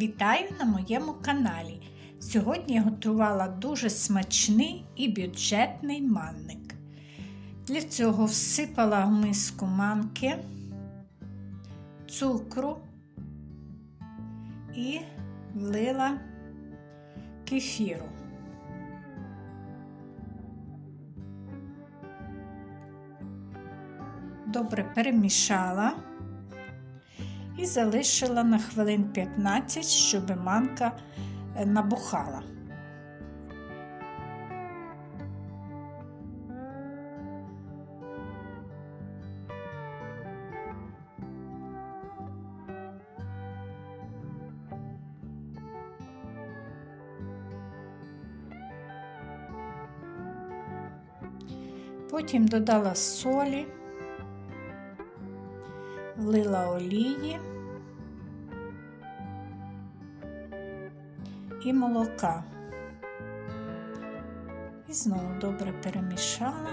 Вітаю на моєму каналі. Сьогодні я готувала дуже смачний і бюджетний манник. Для цього всипала в миску манки, цукру і влила кефіру. Добре перемішала і залишила на хвилин 15, щоб манка е, набухала. Потім додала солі, влила олії. І молока. І знову добре перемішала.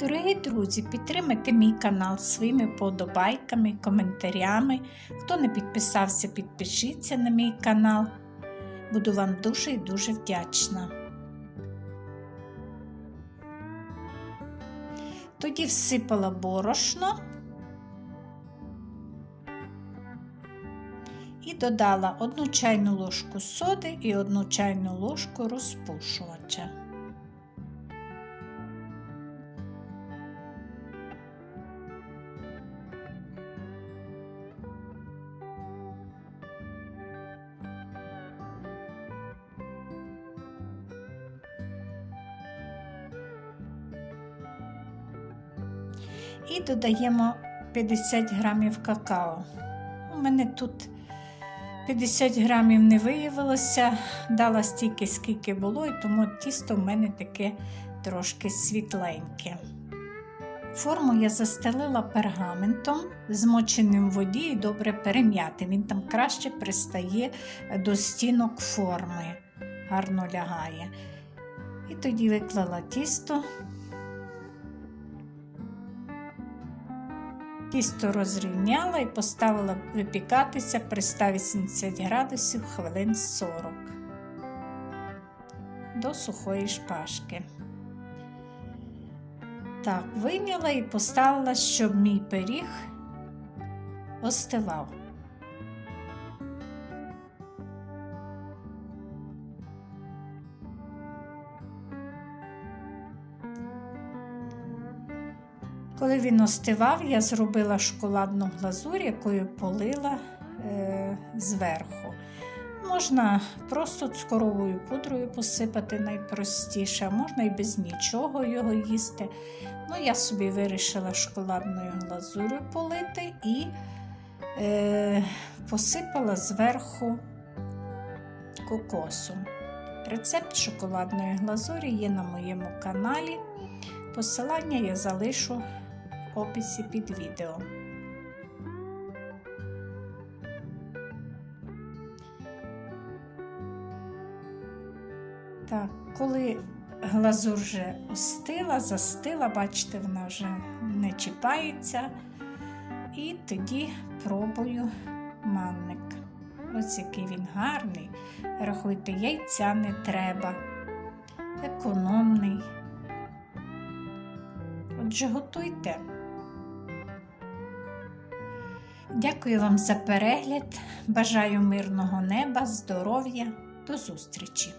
Дорогі друзі, підтримайте мій канал своїми подобайками, коментарями. Хто не підписався, підпишіться на мій канал. Буду вам дуже і дуже вдячна. Тоді всипала борошно. Додала 1 чайну ложку соди і 1 чайну ложку розпушувача. І додаємо 50 грамів какао. У мене тут 50 грамів не виявилося, дала стільки, скільки було, і тому тісто в мене таке трошки світленьке. Форму я застелила пергаментом, змоченим в воді і добре перем'яти. Він там краще пристає до стінок форми, гарно лягає. І тоді виклала тісто. Тісто розрівняла і поставила випікатися при 180 градусів хвилин 40 до сухої шпажки. Так, вийняла і поставила, щоб мій пиріг остивав. Коли він остивав, я зробила шоколадну глазурь, якою полила е, зверху. Можна просто цукровою пудрою посипати найпростіше, можна і без нічого його їсти. Ну, Я собі вирішила шоколадною глазурю полити і е, посипала зверху кокосом. Рецепт шоколадної глазурі є на моєму каналі. Посилання я залишу описі під відео. Так, коли глазур вже остила, застила, бачите, вона вже не чіпається. І тоді пробую манник. Ось який він гарний. Рахуйте, яйця не треба, економний. Отже, готуйте. Дякую вам за перегляд. Бажаю мирного неба, здоров'я. До зустрічі!